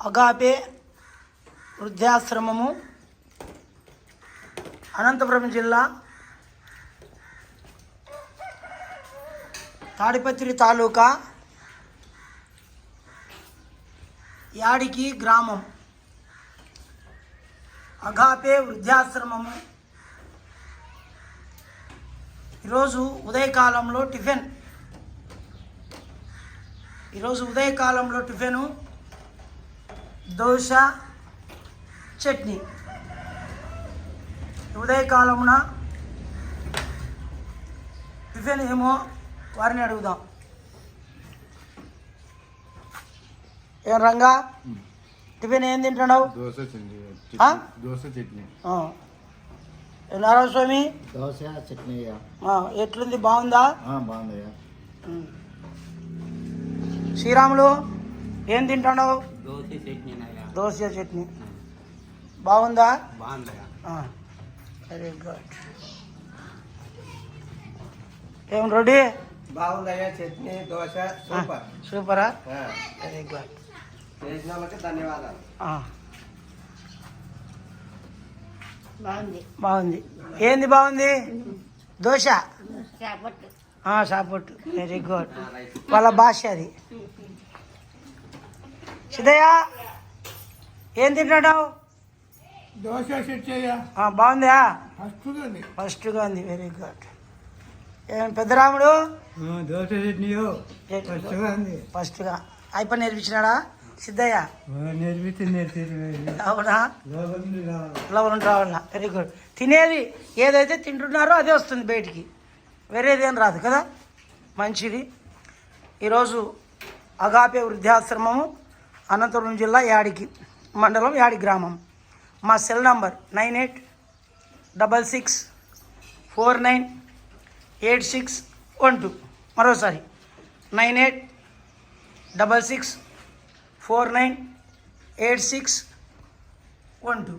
Agape వృద్ధాశ్రమము Anantapuram జిల్లా తాడిపత్రి తాలూకా యాడికి గ్రామం. Agape వృద్ధాశ్రమము. ఈరోజు ఉదయకాలంలో టిఫిన్. ఈరోజు ఉదయకాలంలో టిఫిను దోశ చట్నీ. ఉదయకాలమున టిఫిన్ ఏమో వారిని అడుగుదాం. ఏం రంగా టిఫిన్ ఏం తింటున్నావు? దోశ చట్నీ ఆ? దోశ చట్నీ. ఆ. ఏ నారాయణ స్వామి? దోశ చట్నీ ఎట్లుంది బాగుందా? బాగుందయ్యా. శ్రీరాములు ఏం తింటున్నావు? దోశ చట్నీ దోశ చట్నీ. బాగుందా? వెరీ గుడ్ ఏం రెడీ? బాగుందయ్యా చట్నీ దోశ సూపర్. సూపరా? ఆ, వెరీ గుడ్ చేసిన వాళ్ళకి ధన్యవాదాలు. బాగుంది. బాగుంది. ఏంది బాగుంది? దోశ? సాపొట్టు వెరీ గుడ్ వాళ్ళ భాష అది. సిద్ధయ్య ఏం తింటున్నావు? దోశ బాగుందా? ఫస్ట్గా ఉంది వెరీ గుడ్. ఏం పెద్దరాముడు దోశ చట్నీ ఫస్ట్గా. అయిపోయి నేర్పించినాడా? సిద్ధయ్య? అవునా? లవణం రావాల. Very good. తినేది ఏదైతే తింటున్నారో అదే వస్తుంది బయటికి. వేరేది ఏం రాదు కదా? మంచిది. ఈరోజు అగాపే వృద్ధాశ్రమము. అనంతపురం జిల్లా యాడికి మండలం యాడి గ్రామం. మా cell number nine eight double six four nine eight six one two. మరోసారి nine eight double six four nine eight six one two.